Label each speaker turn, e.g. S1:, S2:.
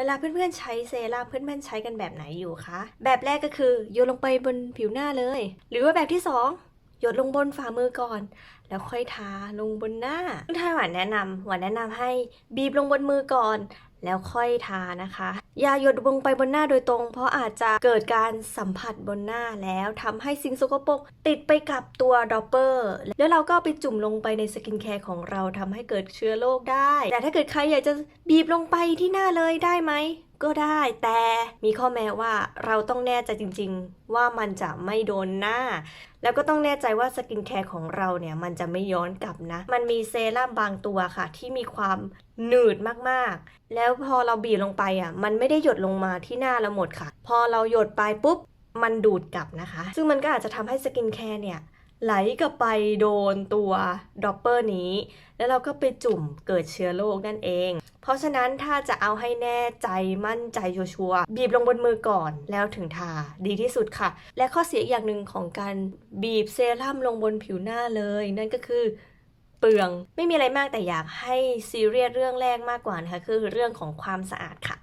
S1: เวลาเพื่อนๆใช้เซรั่มเพื่อนๆใช้กันแบบไหนอยู่คะ แบบแรกก็คือโยนลงไปบนผิวหน้าเลย หรือว่าแบบที่สอง หยดลงบนฝ่ามือก่อน แล้วค่อยทาลงบนหน้าซึ่งถ้าหวานแนะนำหวานแนะนำให้บีบลงบนมือก่อน แล้วค่อยทานะคะ อย่าหยดลงไปบนหน้าโดยตรง เพราะอาจจะเกิดการสัมผัสบนหน้าแล้วทำให้สิ่งสกปรกติดไปกับตัวดอปเปอร์แล้วเราก็ไปจุ่มลงไปในสกินแคร์ของเราทำให้เกิดเชื้อโรคได้ แต่ถ้าเกิดใครอยากจะบีบลงไปที่หน้าเลยได้ไหม ก็ได้แต่มีข้อแม้ว่าเราต้องแน่ใจจริง ๆ ว่ามันจะไม่โดนหน้า แล้วก็ต้องแน่ใจว่าสกินแคร์ของเราเนี่ยมันจะไม่ย้อนกลับนะ มันมีเซรั่มบางตัวค่ะ ที่มีความหนืดมากๆ แล้วพอเราบีบลงไปอะมันไม่ได้หยดลงมาที่หน้าเราหมดค่ะ พอเราหยดไปปุ๊บมันดูดกลับนะคะ ซึ่งมันก็อาจจะทำให้สกินแคร์เนี่ย ไหลกลับไปโดนตัวดอปเปอร์นี้ แล้วเราก็ไปจุ่มเกิดเชื้อโรคนั่นเอง เพราะฉะนั้นถ้าจะเอาให้แน่ใจมั่นใจชัวร์ๆบีบลงบนมือก่อนแล้วถึงทาดีที่สุดค่ะ และข้อเสียอีกอย่างหนึ่งของการบีบเซรั่มลงบนผิวหน้าเลย นั่นก็คือเปลืองไม่มีอะไรมากแต่อยากให้ซีเรียสเรื่องแรกมากกว่านะคะคือเรื่องของความสะอาดค่ะ